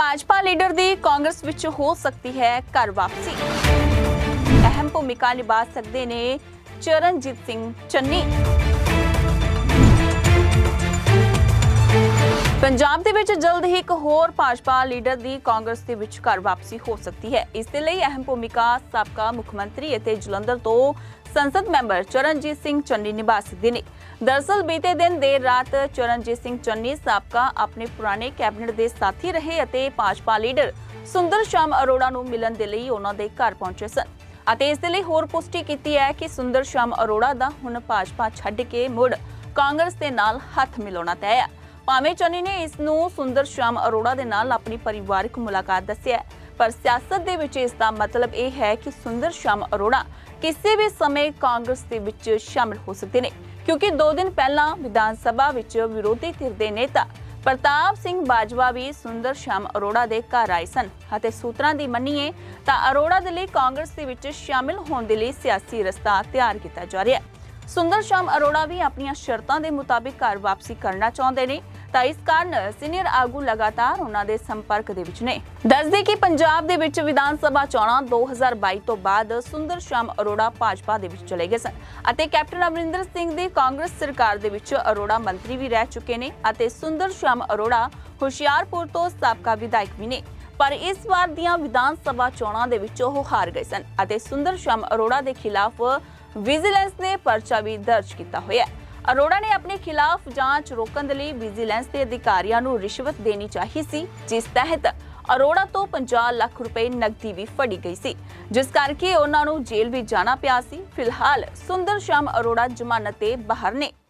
Bhajpa leader ਦੀ ਕਾਂਗਰਸ ਵਿੱਚ ਹੋ ਸਕਦੀ ਹੈ ਘਰ ਵਾਪਸੀ। ਅਹਿਮ ਭੂਮਿਕਾ ਨਿਭਾ ਸਕਦੇ ਨੇ ਚਰਨਜੀਤ ਸਿੰਘ ਚੰਨੀ। ਪੰਜਾਬ ਦੇ ਵਿੱਚ ਜਲਦ ਹੀ ਇੱਕ ਹੋਰ ਭਾਜਪਾ ਲੀਡਰ ਦੀ ਕਾਂਗਰਸ ਦੇ ਵਿੱਚ ਘਰ ਵਾਪਸੀ ਹੋ ਸਕਦੀ ਹੈ। ਇਸ ਦੇ ਲਈ ਅਹਿਮ ਭੂਮਿਕਾ ਸਾਬਕਾ ਮੁੱਖ ਮੰਤਰੀ ਅਤੇ ਜਲੰਧਰ ਤੋਂ ਸੰਸਦ ਮੈਂਬਰ ਚਰਨਜੀਤ ਸਿੰਘ ਚੰਨੀ ਨਿਭਾ ਸਕਦੇ ਨੇ। ਦਰਅਸਲ ਬੀਤੇ ਦਿਨ ਦੇਰ ਰਾਤ ਚਰਨਜੀਤ ਸਿੰਘ ਚੰਨੀ ਸਾਬਕਾ ਆਪਣੇ ਪੁਰਾਣੇ ਕੈਬਨਿਟ ਦੇ ਸਾਥੀ ਰਹੇ ਅਤੇ ਭਾਜਪਾ ਲੀਡਰ ਸੁੰਦਰ ਸ਼ਾਮ ਅਰੋੜਾ ਨੂੰ ਮਿਲਣ ਦੇ ਲਈ ਉਹਨਾਂ ਦੇ ਘਰ ਪਹੁੰਚੇ ਸਨ। ਅਤੇ ਇਸ ਦੇ ਲਈ ਹੋਰ ਪੁਸ਼ਟੀ ਕੀਤੀ ਹੈ ਕਿ ਸੁੰਦਰ ਸ਼ਾਮ ਅਰੋੜਾ ਦਾ ਹੁਣ ਭਾਜਪਾ ਛੱਡ ਕੇ ਮੁੜ ਕਾਂਗਰਸ ਦੇ ਨਾਲ ਹੱਥ ਮਿਲਾਉਣਾ ਤੈਅ ਹੈ। ਭਾਵੇਂ ਚੰਨੀ ਨੇ ਇਸ ਨੂੰ ਸੁੰਦਰ ਸ਼ਾਮ ਅਰੋੜਾ ਦੇ ਨਾਲ ਆਪਣੀ ਪਰਿਵਾਰਕ ਮੁਲਾਕਾਤ ਦੱਸਿਆ ਪਰ ਸਿਆਸਤ ਦੇ ਵਿੱਚ ਇਸ ਦਾ ਮਤਲਬ ਇਹ ਹੈ ਕਿ ਸੁੰਦਰ ਸ਼ਾਮ ਅਰੋੜਾ ਕਿਸੇ ਵੀ ਸਮੇਂ ਕਾਂਗਰਸ ਦੇ ਵਿੱਚ ਸ਼ਾਮਲ ਹੋ ਸਕਦੇ ਨੇ। ਕਿਉਂਕਿ 2 ਦਿਨ ਪਹਿਲਾਂ ਵਿਧਾਨ ਸਭਾ ਵਿੱਚ ਵਿਰੋਧੀ ਧਿਰ ਦੇ ਨੇਤਾ ਪ੍ਰਤਾਪ ਸਿੰਘ ਬਾਜਵਾ ਵੀ ਸੁੰਦਰ ਸ਼ਾਮ ਅਰੋੜਾ ਦੇ ਘਰ ਆਏ ਸਨ ਅਤੇ ਸੂਤਰਾਂ ਦੀ ਮੰਨੀਏ ਤਾਂ ਅਰੋੜਾ ਦੇ ਲਈ ਕਾਂਗਰਸ ਦੇ ਵਿੱਚ ਸ਼ਾਮਿਲ ਹੋਣ ਦੇ ਲਈ ਸਿਆਸੀ ਰਸਤਾ ਤਿਆਰ ਕੀਤਾ ਜਾ ਰਿਹਾ ਹੈ। ਸੁੰਦਰ ਸ਼ਾਮ ਅਰੋੜਾ ਵੀ ਆਪਣੀਆਂ ਸ਼ਰਤਾਂ ਦੇ ਮੁਤਾਬਿਕ ਘਰ ਵਾਪਸੀ ਕਰਨਾ ਚਾਹੁੰਦੇ ਨੇ ਤਾਂ ਇਸ ਕਾਰਨ ਸੀਨੀਅਰ ਆਗੂ ਲਗਾਤਾਰ ਉਹਨਾਂ ਦੇ ਸੰਪਰਕ ਦੇ ਵਿੱਚ ਨੇ। ਦੱਸਦੇ ਕਿ ਪੰਜਾਬ ਦੇ ਵਿੱਚ ਵਿਧਾਨ ਸਭਾ ਚੋਣਾਂ 2022 ਤੋਂ ਬਾਅਦ ਸੁੰਦਰ ਸ਼ਾਮ ਅਰੋੜਾ ਭਾਜਪਾ ਦੇ ਵਿੱਚ ਚਲੇ ਗਏ ਸਨ ਅਤੇ ਕੈਪਟਨ ਅਮਰਿੰਦਰ ਸਿੰਘ ਦੀ ਕਾਂਗਰਸ ਸਰਕਾਰ ਦੇ ਵਿੱਚ ਅਰੋੜਾ ਮੰਤਰੀ ਵੀ ਰਹਿ ਚੁੱਕੇ ਨੇ ਅਤੇ ਸੁੰਦਰ ਸ਼ਾਮ ਅਰੋੜਾ ਹੁਸ਼ਿਆਰਪੁਰ ਤੋਂ ਸਾਬਕਾ ਵਿਧਾਇਕ ਵੀ ਨੇ। ਪਰ ਇਸ ਵਾਰ ਦੀਆਂ ਵਿਧਾਨ ਸਭਾ ਚੋਣਾਂ ਦੇ ਵਿੱਚ ਉਹ ਹਾਰ ਗਏ ਸਨ ਅਤੇ ਸੁੰਦਰ ਸ਼ਾਮ ਅਰੋੜਾ ਦੇ ਖਿਲਾਫ ਵਿਜੀਲੈਂਸ ਨੇ ਪਰਚਾ ਵੀ ਦਰਜ ਕੀਤਾ ਹੋਇਆ ਹੈ। ਅਰੋੜਾ ਨੇ ਆਪਣੇ ਖਿਲਾਫ ਜਾਂਚ ਰੋਕਣ ਦੇ ਲਈ ਵਿਜੀਲੈਂਸ ਦੇ ਅਧਿਕਾਰੀਆਂ ਨੂੰ ਰਿਸ਼ਵਤ ਦੇਣੀ ਚਾਹੀ ਸੀ, ਜਿਸ ਤਹਿਤ ਅਰੋੜਾ ਤੋਂ 50 ਲੱਖ ਰੁਪਏ ਨਕਦੀ ਵੀ ਫੜੀ ਗਈ ਸੀ। ਜਿਸ ਕਰਕੇ ਉਹਨਾਂ ਨੂੰ ਜੇਲ੍ਹ ਵੀ ਜਾਣਾ ਪਿਆ ਸੀ। ਫਿਲਹਾਲ ਸੁੰਦਰ ਸ਼ਾਮ ਅਰੋੜਾ ਜ਼ਮਾਨਤ ਤੇ ਬਾਹਰ ਨੇ।